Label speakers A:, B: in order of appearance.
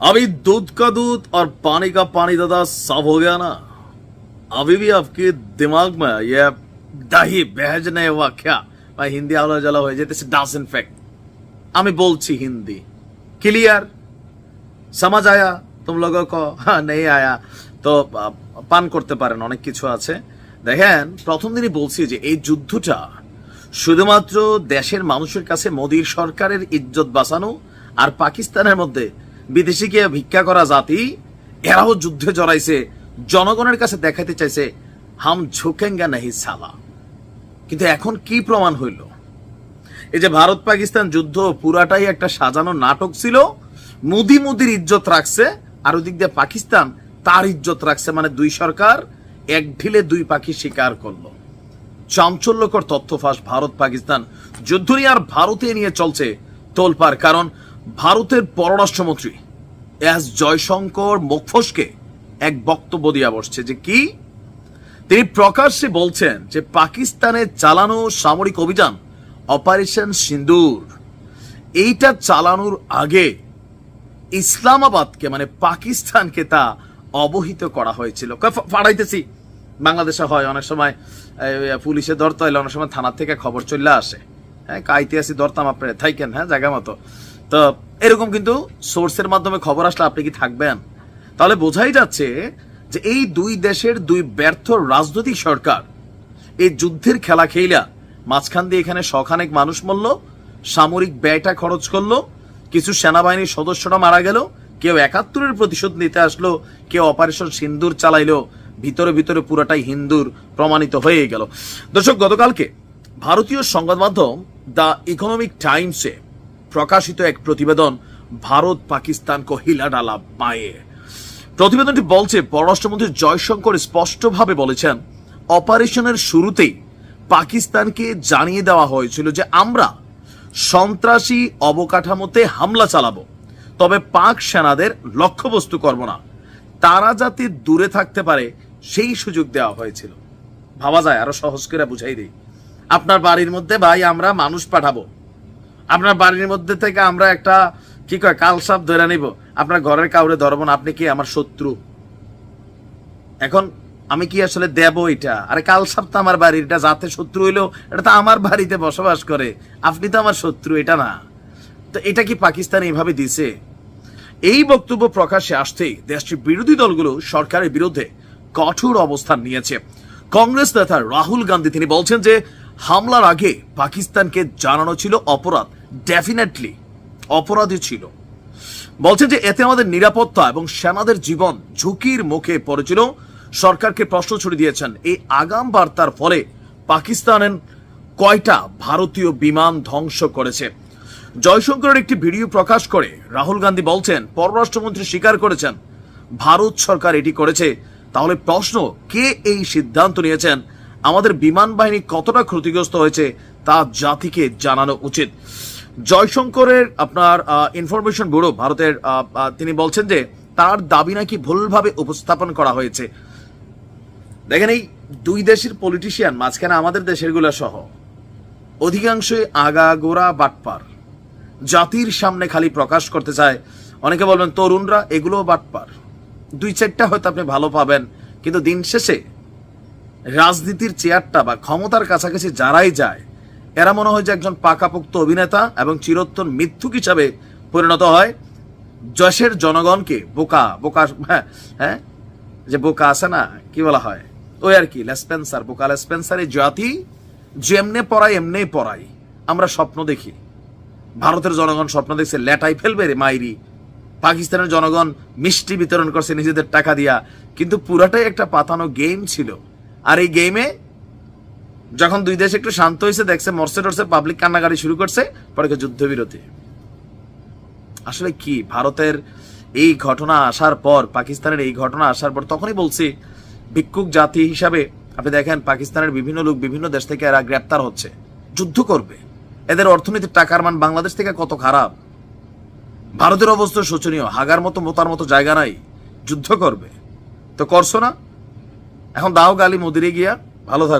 A: अभी दूध का दूध और पानी का पानी दादा सब हो गया ना अभी भी आपके दिमाग में ये दही भेजने हुआ क्या বা হিন্দি আলো জ্বালা হয়ে যেতেছে ডাস ইনফেক্ট আমি বলছি হিন্দি ক্লিয়ার সমাজ আয়া তুম লোগো ক হ্যাঁ নেই আয়া তো আহ, পান করতে পারেন অনেক কিছু আছে দেখেন প্রথম দিনই বলছি যে এই যুদ্ধটা শুধুমাত্র দেশের মানুষের কাছে মোদীর সরকারের ইজ্জত বাঁচানো আর পাকিস্তানের মধ্যে বিদেশিকে ভিক্ষা করা জাতি, এরাও যুদ্ধে জড়াইছে। জনগণের কাছে দেখাতে চাইছে, হাম ঝুঁকেঙ্গা নাহি সালা। কিন্তু এখন কি প্রমাণ হইল? এই যে ভারত পাকিস্তান যুদ্ধ পুরাটাই একটা সাজানো নাটক ছিল, মোদি মোদির ইজ্জত রাখছে, আর ওদিক দিয়ে পাকিস্তান তার ইজ্জত রাখছে মানে দুই সরকার এক ঢিলে দুই পাখি শিকার করল। চাঞ্চল্যকর তথ্য ফাঁস ভারত পাকিস্তান। যুদ্ধ নিয়ে আর ভারতে নিয়ে চলছে তোলপার কারণ ভারতের পররাষ্ট্রমন্ত্রী এস জয়শঙ্কর মুখফোসকে এক বক্তব্য দিয়া বসছে যে কি? তিনি প্রকাশ্যে বলছেন যে পাকিস্তানে চালানো সামরিক অভিযান অপারেশন সিন্দুর। এইটা চালানোর আগে ইসলামাবাদকে মানে পাকিস্তানকে তা অবহিত করা হয়েছিল। ফাড়াইতেছি। বাংলাদেশে হয়, অনেক সময় পুলিশে ধরতে হইলে অনেক সময় থানার থেকে খবর চলে আসে। হ্যাঁ কাইতে আসি, ধরতাম আপনার, থাইকেন হ্যাঁ জায়গা মতো। তো এরকম কিন্তু সোর্সের মাধ্যমে খবর আসলে আপনি কি থাকবেন? তাহলে বোঝাই যাচ্ছে যে এই দুই দেশের দুই ব্যর্থ রাজনৈতিক সরকার এই যুদ্ধের খেলা খেইলা মাঝখান দিয়ে এখানে শখানেক মানুষ মরল, সামরিক ব্যয়টা খরচ করল, কিছু সেনাবাহিনীর সদস্যরা মারা গেল, কেউ একাত্তরের প্রতিশোধ নিতে আসলো, কেউ অপারেশন সিন্দুর চালাইলো, ভিতরে ভিতরে পুরাটাই হিন্দুর প্রমাণিত হয়ে গেল। দর্শক, গতকালকে ভারতীয় সংবাদ মাধ্যম দ্য ইকোনমিক টাইমসে প্রকাশিত এক প্রতিবেদন ভারত পাকিস্তান কো হিলা ডালা পায়ে। প্রতিবেদনটি বলছে, পররাষ্ট্রমন্ত্রী জয়শঙ্কর স্পষ্টভাবে বলেছেন, অপারেশনের শুরুতেই পাকিস্তানকে জানিয়ে দেওয়া হয়েছিল যে আমরা সন্ত্রাসী অবকাঠামোতে হামলা চালাবো, তবে পাক সেনাদের লক্ষ্যবস্তু করব না। তারা যাতে দূরে থাকতে পারে, সেই সুযোগ দেওয়া হয়েছিল। ভাবা যায়, আরও সহজ করে বুঝাই দিই। আপনার বাড়ির মধ্যে ভাই, আমরা মানুষ পাঠাবো। আপনার বাড়ির মধ্যে থেকে আমরা একটা, কি কয়, কাল সাপ ধরে নিব। আপনার ঘরের কাউরে ধরবো না, আপনি কি আমার শত্রু? এখন আমি কি আসলে দেব এটা? আরে কাল সাপ তো আমার বাড়ির, এটা যাতে শত্রু হইল এটা তো আমার বাড়িতে বসবাস করে। আপনি তো আমার শত্রু, এটা না। তো এটা কি পাকিস্তান এইভাবে দিছে? এই বক্তব্য প্রকাশ্যে আসতেই দেশটির বিরোধী দলগুলো সরকারের বিরুদ্ধে কঠোর অবস্থান নিয়েছে। কংগ্রেস নেতা রাহুল গান্ধী, তিনি বলছেন যে, হামলার আগে পাকিস্তানকে জানানো ছিল অপরাধ। ডেফিনেটলি অপরাধী ছিল। বলছেন যে এতে আমাদের নিরাপত্তা এবং সেনাদের জীবন ঝুঁকির মুখে পড়েছিল। সরকারকে প্রশ্ন ছুড়ে দিয়েছেন। এই আগাম বার্তার ফলে পাকিস্তানের কয়টা ভারতীয় বিমান ধ্বংস করেছে। জয়শঙ্করের একটি ভিডিও প্রকাশ করে রাহুল গান্ধী বলছেন, পররাষ্ট্রমন্ত্রী স্বীকার করেছেন, ভারত সরকার এটি করেছে। তাহলে প্রশ্ন, কে এই সিদ্ধান্ত নিয়েছেন? আমাদের বিমান বাহিনী কতটা ক্ষতিগ্রস্ত হয়েছে তা জাতিকে জানানো উচিত। জয়শঙ্করের, আপনার ইনফরমেশন ব্যুরো ভারতের তিনি বলছেন যে তার দাবি নাকি ভুলভাবে উপস্থাপন করা হয়েছে। দেখেন এই দুই দেশের পলিটিশিয়ান মাঝখানে আমাদের দেশেরগুলো সহ, অধিকাংশই আগা গোড়া বাটপার। জাতির সামনে খালি প্রকাশ করতে চায়। অনেকে বলবেন, তরুণরা এগুলো বাটপার। দুই চারটা হয়তো আপনি ভালো পাবেন, কিন্তু দিন শেষে রাজনীতির চেয়ারটা বা ক্ষমতার কাছাকাছি যারাই যায় এরা মনে হয় যে একজন পাকাপোক্ত অভিনেতা এবং চিরোত্তর মিথ্যুক হিসাবে পরিণত হয়। যশের জনগণকে বোকা বোকা হ্যাঁ হ্যাঁ যে বোকা আছে না, কি বলা হয়? ওই আর কি লেসপেন্সার বোকা লেসপেন্সার জাতি যেমনে পড়াই এমনি পড়াই আমরা স্বপ্ন দেখি। ভারতের জনগণ স্বপ্ন দেখছে, লেটাই ফেলবে রে মাইরি। পাকিস্তানের জনগণ মিষ্টি বিতরণ করছে নিজেদের টাকা দিয়া। কিন্তু পুরাটাই একটা পাতানো গেম ছিল। আর এই গেমে যখন দুই দেশ একটু শান্ত হয়েছে দেখছে মরসে টরসে পাবলিক কান্নাকাটি শুরু করছে, পরে যুদ্ধবিরতি। আসলে কি, ভারতের এই ঘটনা আসার পর, পাকিস্তানের এই ঘটনা আসার পর তখনই বলছি, ভিক্ষুক জাতি হিসাবে, আপনি দেখেন পাকিস্তানের বিভিন্ন লোক বিভিন্ন দেশ থেকে এরা গ্রেপ্তার হচ্ছে। যুদ্ধ করবে। এদের অর্থনীতির টাকার মান বাংলাদেশ থেকে কত খারাপ? ভারতের অবস্থা শোচনীয়। হাগার মতো মোতার মতো জায়গা নাই। যুদ্ধ করবে। তো করছ না? এখন দাও গালি, মোদিরে গিয়া, ভালো থাকো।